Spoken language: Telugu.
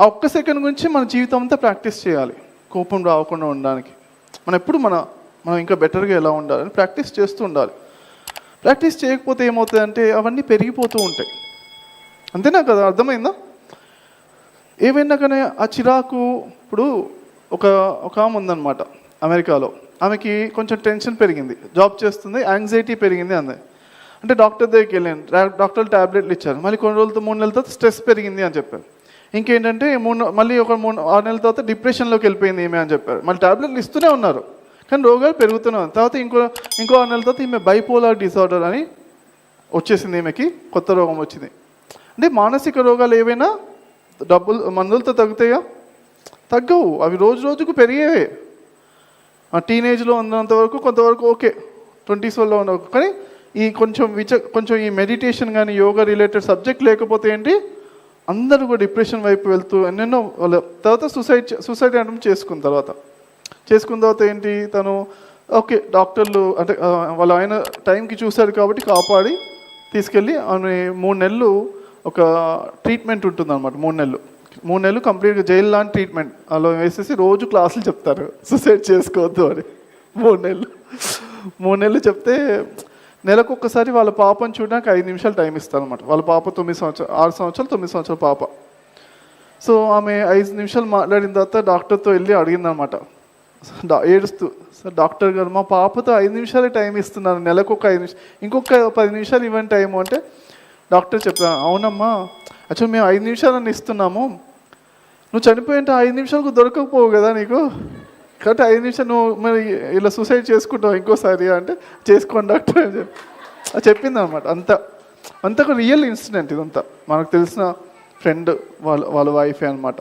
ఆ ఒక్క సెకండ్ గురించి మన జీవితం అంతా ప్రాక్టీస్ చేయాలి. కోపం రాకుండా ఉండడానికి. మనం ఎప్పుడు మన మనం ఇంకా బెటర్గా ఎలా ఉండాలని ప్రాక్టీస్ చేస్తూ ఉండాలి. ప్రాక్టీస్ చేయకపోతే ఏమవుతుందంటే అవన్నీ పెరిగిపోతూ ఉంటాయి. అంతేనా కదా? అర్థమైందా? ఏవైనా కానీ ఆ చిరాకు ఇప్పుడు ఒక ఒక ఆమె ఉందన్నమాట అమెరికాలో. ఆమెకి కొంచెం టెన్షన్ పెరిగింది. జాబ్ చేస్తుంది యాంగ్జైటీ పెరిగింది అంది. అంటే డాక్టర్ దగ్గరికి వెళ్ళాను. డాక్టర్ టాబ్లెట్లు ఇచ్చారు. మళ్ళీ కొన్ని రోజులతో మూడు నెలలతో స్ట్రెస్ పెరిగింది అని చెప్పారు. ఇంకేంటంటే మూడు మళ్ళీ ఒక మూడు ఆరు నెలల తర్వాత డిప్రెషన్లోకి వెళ్ళిపోయింది ఈమె అని చెప్పారు. మళ్ళీ టాబ్లెట్లు ఇస్తూనే ఉన్నారు. కానీ రోగాలు పెరుగుతున్నాయి తర్వాత ఇంకో ఇంకో ఆరు నెలల తర్వాత ఈమె బైపోలార్ డిసార్డర్ అని వచ్చేసింది ఈమెకి. కొత్త రోగం వచ్చింది. అంటే మానసిక రోగాలు ఏవైనా డబ్బులు మందులతో తగ్గుతాయా? తగ్గవు. అవి రోజు రోజుకు పెరిగేవే ఆ టీనేజ్లో ఉన్నంత వరకు కొంతవరకు ఓకే. ట్వంటీస్ వల్ల ఉన్న కానీ ఈ కొంచెం విచ కొంచెం ఈ మెడిటేషన్ కానీ యోగా రిలేటెడ్ సబ్జెక్ట్ లేకపోతే ఏంటి? అందరూ కూడా డిప్రెషన్ వైపు వెళ్తూ ఎన్నెన్నో వాళ్ళ తర్వాత సూసైడ్ సూసైడ్ అటెంప్ట్ చేసుకున్న తర్వాత. చేసుకున్న తర్వాత ఏంటి? తను ఓకే డాక్టర్లు అంటే వాళ్ళు ఆయన టైంకి చూశారు కాబట్టి కాపాడి తీసుకెళ్ళి ఆమె మూడు నెలలు ఒక ట్రీట్మెంట్ ఉంటుంది అనమాట మూడు నెలలు. మూడు నెలలు కంప్లీట్గా జైలు లాంటి ట్రీట్మెంట్. అలా వేసేసి రోజు క్లాసులు చెప్తారు సూసైడ్ చేసుకోవద్దు అని. మూడు నెలలు. మూడు నెలలు చెప్తే నెలకు ఒకసారి వాళ్ళ పాపను చూడడానికి ఐదు నిమిషాలు టైం ఇస్తారు అనమాట వాళ్ళ పాప తొమ్మిది సంవత్సరాలు ఆరు సంవత్సరాలు తొమ్మిది సంవత్సరాల పాప. సో ఆమె ఐదు నిమిషాలు మాట్లాడిన తర్వాత డాక్టర్తో వెళ్ళి అడిగిందనమాట డా- ఏడుస్తూ సార్ డాక్టర్ గారు మా పాపతో ఐదు నిమిషాలే టైం ఇస్తున్నారు నెలకు ఒక ఐదు నిమిషాలు ఇంకొక పది నిమిషాలు ఇవ్వండి టైము అంటే డాక్టర్ చెప్పాను అవునమ్మా యాక్చువల్ మేము ఐదు నిమిషాలని ఇస్తున్నాము. నువ్వు చనిపోయింటే ఐదు నిమిషాలకు దొరకకపోవు కదా నీకు? కాబట్టి ఐదు నిమిషం నువ్వు మరి ఇలా సూసైడ్ చేసుకుంటావు ఇంకోసారి అంటే చేసుకోండి డాక్టర్ అని చెప్పి. చెప్పింది అనమాట అంత అంత ఒక రియల్ ఇన్సిడెంట్ ఇదంతా. మనకు తెలిసిన ఫ్రెండ్ వాళ్ళ వాళ్ళ వైఫే అనమాట